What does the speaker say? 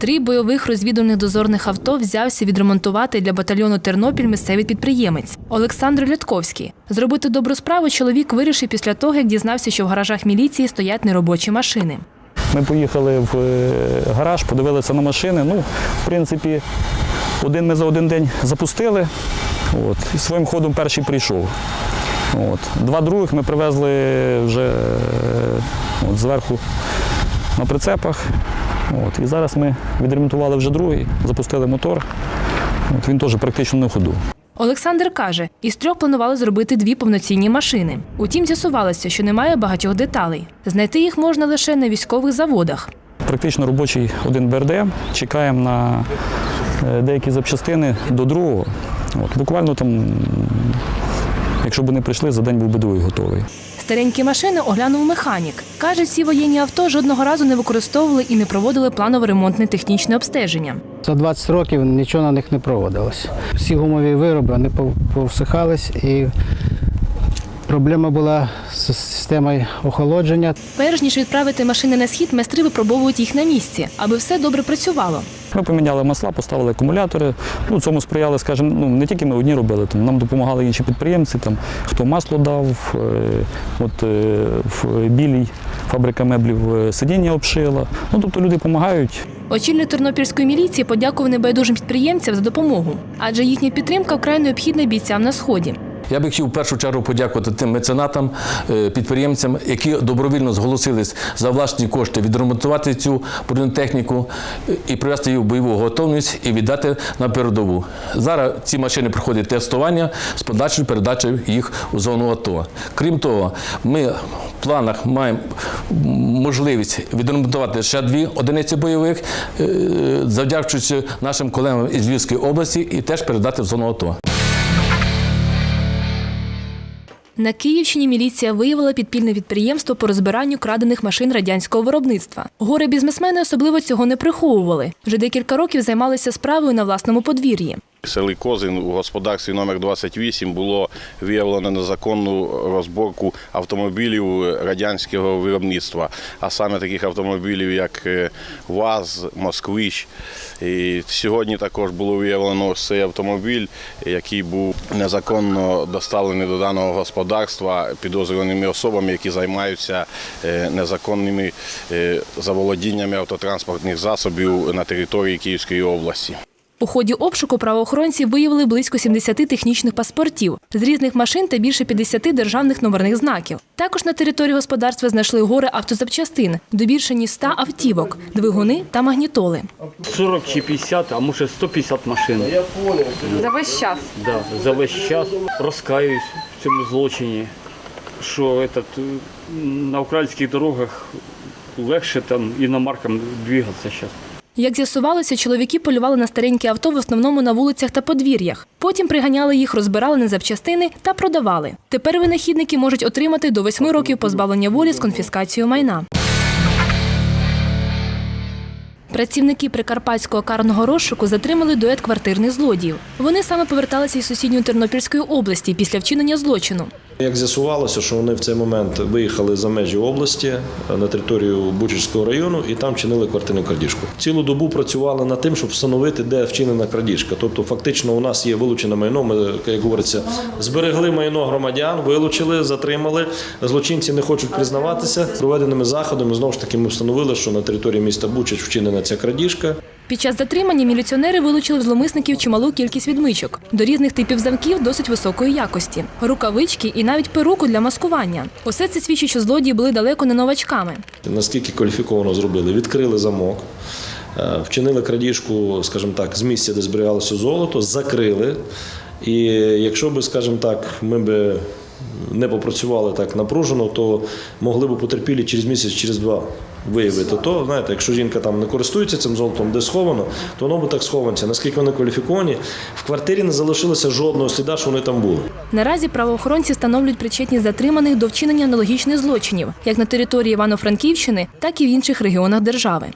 Три бойових розвідувальних дозорних авто взявся відремонтувати для батальйону Тернопіль місцевий підприємець Олександр Лятковський. Зробити добру справу чоловік вирішив після того, як дізнався, що в гаражах міліції стоять неробочі машини. Ми поїхали в е, гараж, подивилися на машини. Ну, в принципі, один ми за один день запустили. От, і своїм ходом перший прийшов. От. Два других ми привезли вже е, от, зверху на прицепах. От. І зараз ми відремонтували вже другий, запустили мотор. От, він теж практично на ходу. Олександр каже, із трьох планували зробити дві повноцінні машини. Утім, з'ясувалося, що немає багатьох деталей. Знайти їх можна лише на військових заводах. Практично робочий один БРД. Чекаємо на е, деякі запчастини до другого. От, буквально там, якщо б вони прийшли, за день був би другий готовий. Старенькі машини оглянув механік. Каже, ці воєнні авто жодного разу не використовували і не проводили планове ремонтне технічне обстеження. За 20 років нічого на них не проводилось. Всі гумові вироби вони повсихались і проблема була з системою охолодження. Перш ніж відправити машини на схід, майстри випробовують їх на місці, аби все добре працювало. Ми поміняли масла, поставили акумулятори. Ну, цьому сприяли, скажімо, ну, не тільки ми одні робили, там, нам допомагали інші підприємці, там, хто масло дав, е, от, е, в білій фабрика меблів е, сидіння обшила. Ну, тобто люди допомагають. Очільник тернопільської міліції подякував небайдужим підприємцям за допомогу, адже їхня підтримка вкрай необхідна бійцям на сході. Я би хотів в першу чергу подякувати тим меценатам, е, підприємцям, які добровільно зголосились за власні кошти відремонтувати цю бронетехніку е, і привести її в бойову готовність і віддати на передову. Зараз ці машини проходять тестування з подальшою передачею їх у зону АТО. Крім того, ми в планах маємо можливість відремонтувати ще дві одиниці бойових, е, завдячуючи нашим колегам із Львівської області, і теж передати в зону АТО. На Київщині міліція виявила підпільне підприємство по розбиранню крадених машин радянського виробництва. Горе бізнесмени особливо цього не приховували. Вже декілька років займалися справою на власному подвір'ї. Селі Козин у господарстві номер 28 було виявлено незаконну розборку автомобілів радянського виробництва, а саме таких автомобілів, як е, ВАЗ, Москвич. І сьогодні також було виявлено цей автомобіль, який був незаконно доставлений до даного господарства підозрюваними особами, які займаються е, незаконними е, заволодіннями автотранспортних засобів на території Київської області. У ході обшуку правоохоронці виявили близько 70 технічних паспортів з різних машин та більше 50 державних номерних знаків. Також на території господарства знайшли гори автозапчастин до більше ніж 100 автівок, двигуни та магнітоли. 40 чи 50, а може 150 машин. За весь час. Да, за весь час розкаюсь в цьому злочині, що этот, е, на українських дорогах легше там іномаркам двигатися зараз. Як з'ясувалося, чоловіки полювали на старенькі авто в основному на вулицях та подвір'ях. Потім приганяли їх, розбирали на запчастини та продавали. Тепер винахідники можуть отримати до восьми років позбавлення волі з конфіскацією майна. Працівники прикарпатського карного розшуку затримали дует квартирних злодіїв. Вони саме поверталися із сусідньої Тернопільської області після вчинення злочину. Як з'ясувалося, що вони в цей момент виїхали за межі області на територію Бучівського району і там чинили квартирну крадіжку. Цілу добу працювали над тим, щоб встановити, де вчинена крадіжка. Тобто, фактично, у нас є вилучене майно. Ми, як говориться, зберегли майно громадян, вилучили, затримали. Злочинці не хочуть признаватися. Проведеними заходами знову ж таки ми встановили, що на території міста Бучач вчинена ця крадіжка. Під час затримання міліціонери вилучили зломисників чималу кількість відмичок до різних типів замків досить високої якості, рукавички і навіть перуку для маскування. Усе це свідчить, що злодії були далеко не новачками. Наскільки кваліфіковано зробили? Відкрили замок, е, вчинили крадіжку, скажімо так, з місця, де зберігалося золото, закрили. І якщо би, скажімо так, ми би не попрацювали так напружено, то могли б потерпілі через місяць, через два виявити. То знаєте, якщо жінка там не користується цим золотом, де сховано, то воно би так схованця. Наскільки вони кваліфіковані, в квартирі не залишилося жодного сліда, що вони там були. Наразі правоохоронці встановлюють причетність затриманих до вчинення аналогічних злочинів як на території Івано-Франківщини, так і в інших регіонах держави.